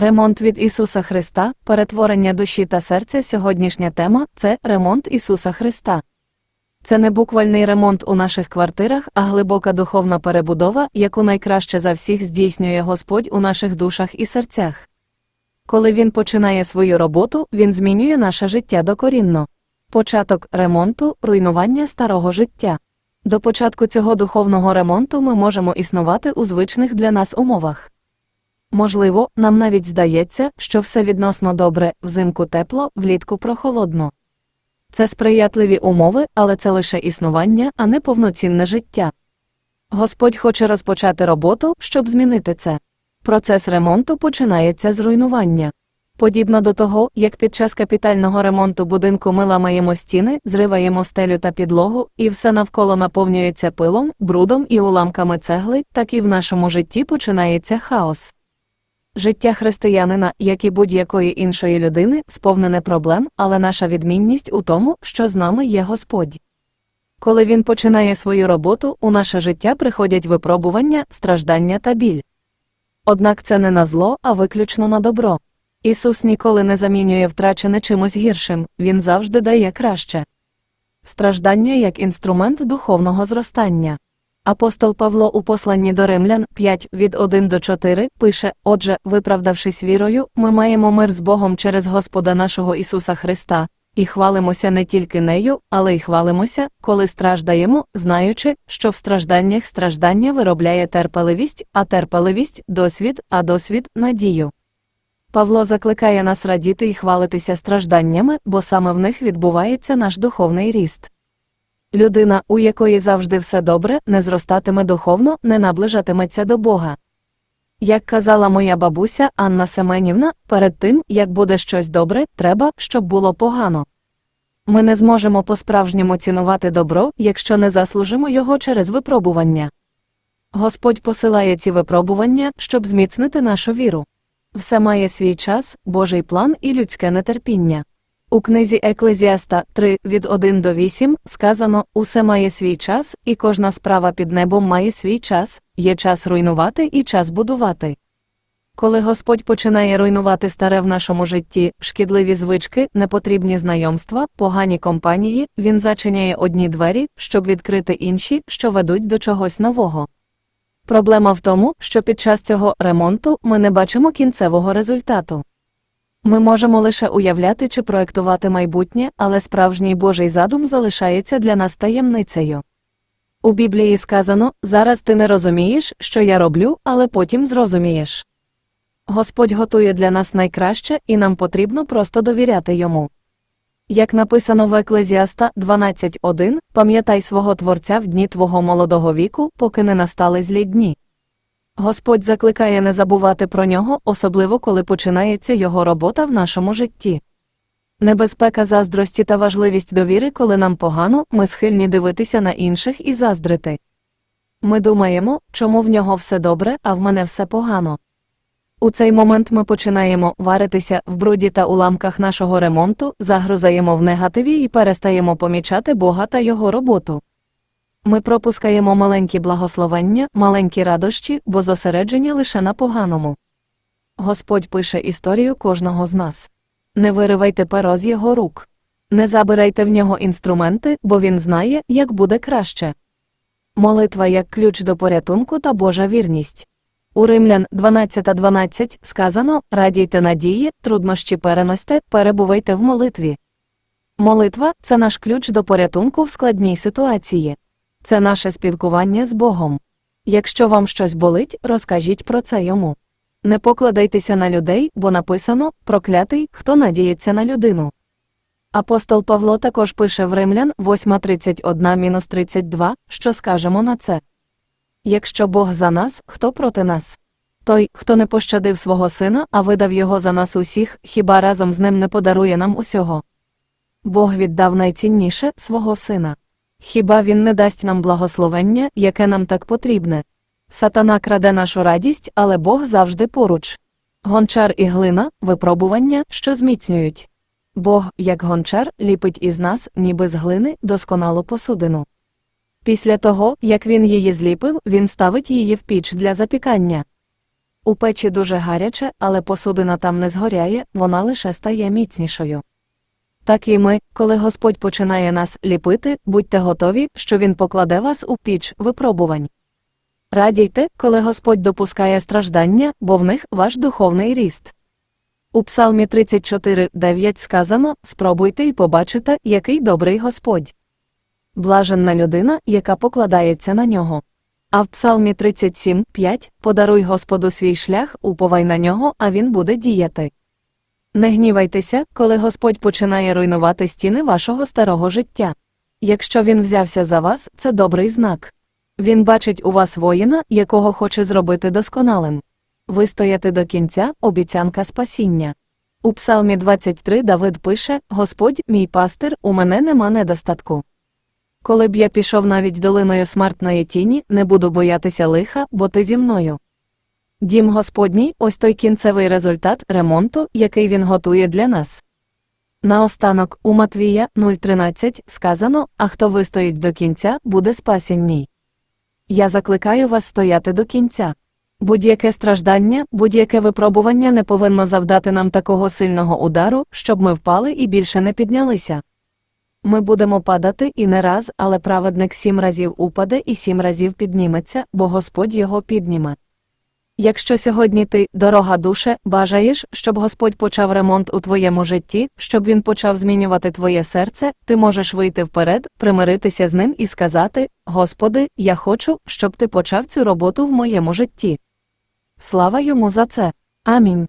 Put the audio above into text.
Ремонт від Ісуса Христа, перетворення душі та серця. Сьогоднішня тема це ремонт Ісуса Христа. Це не буквальний ремонт у наших квартирах, а глибока духовна перебудова, яку найкраще за всіх здійснює Господь у наших душах і серцях. Коли він починає свою роботу, він змінює наше життя докорінно. Початок ремонту, руйнування старого життя. До початку цього духовного ремонту ми можемо існувати у звичних для нас умовах. Можливо, нам навіть здається, що все відносно добре, взимку тепло, влітку прохолодно. Це сприятливі умови, але це лише існування, а не повноцінне життя. Господь хоче розпочати роботу, щоб змінити це. Процес ремонту починається з руйнування. Подібно до того, як під час капітального ремонту будинку ми ламаємо стіни, зриваємо стелю та підлогу, і все навколо наповнюється пилом, брудом і уламками цегли, так і в нашому житті починається хаос. Життя християнина, як і будь-якої іншої людини, сповнене проблем, але наша відмінність у тому, що з нами є Господь. Коли він починає свою роботу, у наше життя приходять випробування, страждання та біль. Однак це не на зло, а виключно на добро. Ісус ніколи не замінює втрачене чимось гіршим, Він завжди дає краще. Страждання як інструмент духовного зростання. Апостол Павло у посланні до Римлян 5 від 1 до 4 пише: Отже, виправдавшись вірою, ми маємо мир з Богом через Господа нашого Ісуса Христа, і хвалимося не тільки нею, але й хвалимося, коли страждаємо, знаючи, що в стражданнях страждання виробляє терпеливість, а терпеливість досвід, а досвід надію. Павло закликає нас радіти і хвалитися стражданнями, бо саме в них відбувається наш духовний ріст. Людина, у якої завжди все добре, не зростатиме духовно, не наближатиметься до Бога. Як казала моя бабуся Анна Семенівна, перед тим, як буде щось добре, треба, щоб було погано. Ми не зможемо по-справжньому цінувати добро, якщо не заслужимо його через випробування. Господь посилає ці випробування, щоб зміцнити нашу віру. Все має свій час, Божий план і людське нетерпіння. У книзі Еклезіаста 3 від 1 до 8 сказано усе має свій час, і кожна справа під небом має свій час, є час руйнувати і час будувати. Коли Господь починає руйнувати старе в нашому житті, шкідливі звички, непотрібні знайомства, погані компанії, він зачиняє одні двері, щоб відкрити інші, що ведуть до чогось нового. Проблема в тому, що під час цього ремонту ми не бачимо кінцевого результату. Ми можемо лише уявляти чи проектувати майбутнє, але справжній Божий задум залишається для нас таємницею. У Біблії сказано зараз ти не розумієш, що я роблю, але потім зрозумієш. Господь готує для нас найкраще, і нам потрібно просто довіряти йому. Як написано в Еклезіаста 12.1, пам'ятай свого Творця в дні твого молодого віку, поки не настали злі дні. Господь закликає не забувати про нього, особливо коли починається його робота в нашому житті. Небезпека заздрості та важливість довіри, коли нам погано, ми схильні дивитися на інших і заздрити. Ми думаємо, чому в нього все добре, а в мене все погано. У цей момент ми починаємо варитися в бруді та уламках нашого ремонту, загрузаємо в негативі і перестаємо помічати Бога та його роботу. Ми пропускаємо маленькі благословення, маленькі радощі, бо зосередження лише на поганому. Господь пише історію кожного з нас. Не виривайте перо з його рук. Не забирайте в нього інструменти, бо він знає, як буде краще. Молитва як ключ до порятунку та Божа вірність. У Римлян 12.12 12 сказано радійте надії, труднощі переносьте, перебувайте в молитві. Молитва це наш ключ до порятунку в складній ситуації. Це наше спілкування з Богом. Якщо вам щось болить, розкажіть про це йому. Не покладайтеся на людей, бо написано проклятий, хто надіється на людину. Апостол Павло також пише в Римлян 8.31-32, що скажемо на це. Якщо Бог за нас, хто проти нас? Той, хто не пощадив свого сина, а видав його за нас усіх, хіба разом з ним не подарує нам усього? Бог віддав найцінніше свого сина. Хіба він не дасть нам благословення, яке нам так потрібне? Сатана краде нашу радість, але Бог завжди поруч. Гончар і глина випробування, що зміцнюють. Бог, як гончар, ліпить із нас, ніби з глини, досконалу посудину. Після того, як він її зліпив, він ставить її в піч для запікання. У печі дуже гаряче, але посудина там не згоряє, вона лише стає міцнішою. Так і ми, коли Господь починає нас ліпити, будьте готові, що Він покладе вас у піч випробувань. Радійте, коли Господь допускає страждання, бо в них ваш духовний ріст. У Псалмі 34.9 сказано Спробуйте і побачите, який добрий Господь. Блаженна людина, яка покладається на нього. А в Псалмі 37.5 Подаруй Господу свій шлях, уповай на нього, а він буде діяти. Не гнівайтеся, коли Господь починає руйнувати стіни вашого старого життя. Якщо він взявся за вас, це добрий знак. Він бачить у вас воїна, якого хоче зробити досконалим. Вистояти до кінця обіцянка спасіння. У Псалмі 23 Давид пише: Господь, мій пастир, у мене нема недостатку. Коли б я пішов навіть долиною смертної тіні, не буду боятися лиха, бо ти зі мною. Дім Господній ось той кінцевий результат ремонту, який він готує для нас. Наостанок у Матвія 0.13 сказано: А хто вистоїть до кінця, буде спасенній. Я закликаю вас стояти до кінця. Будь-яке страждання, будь-яке випробування не повинно завдати нам такого сильного удару, щоб ми впали і більше не піднялися. Ми будемо падати і не раз, але праведник сім разів упаде і сім разів підніметься, бо Господь його підніме. Якщо сьогодні ти, дорога душе, бажаєш, щоб Господь почав ремонт у твоєму житті, щоб він почав змінювати твоє серце, ти можеш вийти вперед, примиритися з ним і сказати: Господи, я хочу, щоб ти почав цю роботу в моєму житті. Слава йому за це. Амінь.